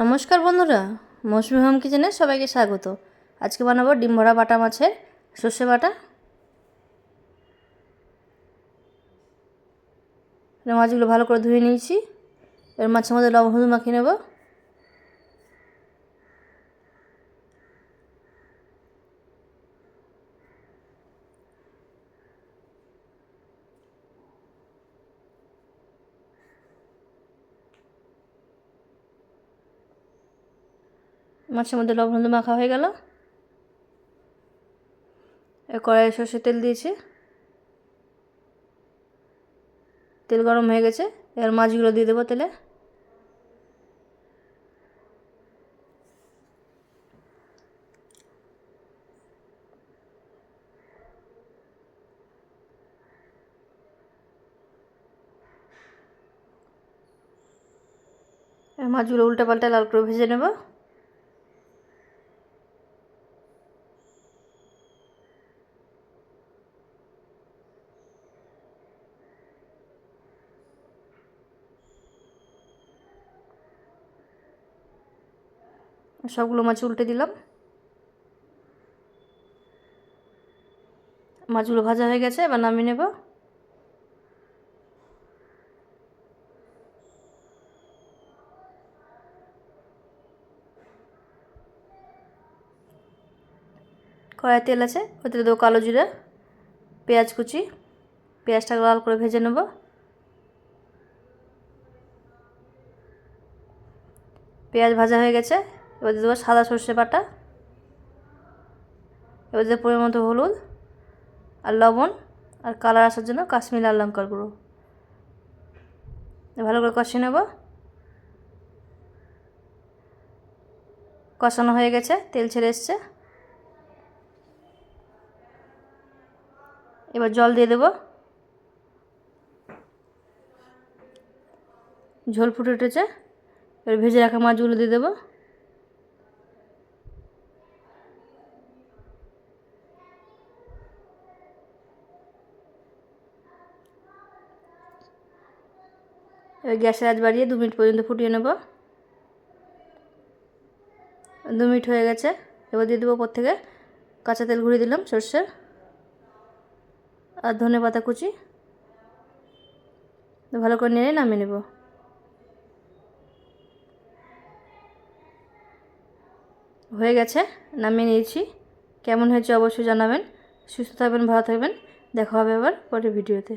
নমস্কার বন্ধুরা, মৌসুমি হোম কিচেনে সবাইকে স্বাগত। আজকে বানাবো ডিম ভরা বাটা মাছের সর্ষে বাটা। মাছগুলো ভালো করে ধুয়ে নিয়েছি। এর মাছের মধ্যে লবণ, হলুদ মাখিয়ে নেব। মাছের মধ্যে লবণ হলুদ মাখা হয়ে গেল। কড়াইয়ে সর্ষের তেল দিয়েছি। তেল গরম হয়ে গেছে। এবার মাছগুলো দিয়ে দেবো তেলে। মাছগুলো উল্টে পাল্টে লাল করে ভেজে নেব। সবগুলো মাছ উল্টে দিলাম। মাছগুলো ভাজা হয়ে গেছে, এবার নামিয়ে নেব। কড়াই তেল আছে, ওতে দেবো কালো জিরা, পেঁয়াজ কুচি পেঁয়াজটা লাল করে ভেজে নেব। পেঁয়াজ ভাজা হয়ে গেছে এবার দিয়ে দেবো সাদা সর্ষে বাটা। এবার দিয়ে পরিমাণ মতো হলুদ আর লবণ আর কালার আসার জন্য কাশ্মীর লাল লঙ্কার গুঁড়ো। ভালো করে কষিয়ে নেব। কষানো হয়ে গেছে, তেল ছেড়ে এসছে। এবার জল দিয়ে দেব। ঝোল ফুটে উঠেছে। এবার ভেজে রাখা মাছগুলো দিয়ে দেবো। এবার গ্যাসের আঁচ বাড়িয়ে দু মিনিট পর্যন্ত ফুটিয়ে নেব। দু মিনিট হয়ে গেছে। এবার দিয়ে দেবো ওপর থেকে কাঁচা তেল ঘুরিয়ে দিলাম সর্ষের আর ধনে পাতা কুচি। ভালো করে নেড়ে নামিয়ে নেব। হয়ে গেছে, নামিয়ে নিয়েছি। কেমন হয়েছে অবশ্যই জানাবেন। সুস্থ থাকবেন, ভালো থাকবেন। দেখা হবে আবার পরের ভিডিওতে।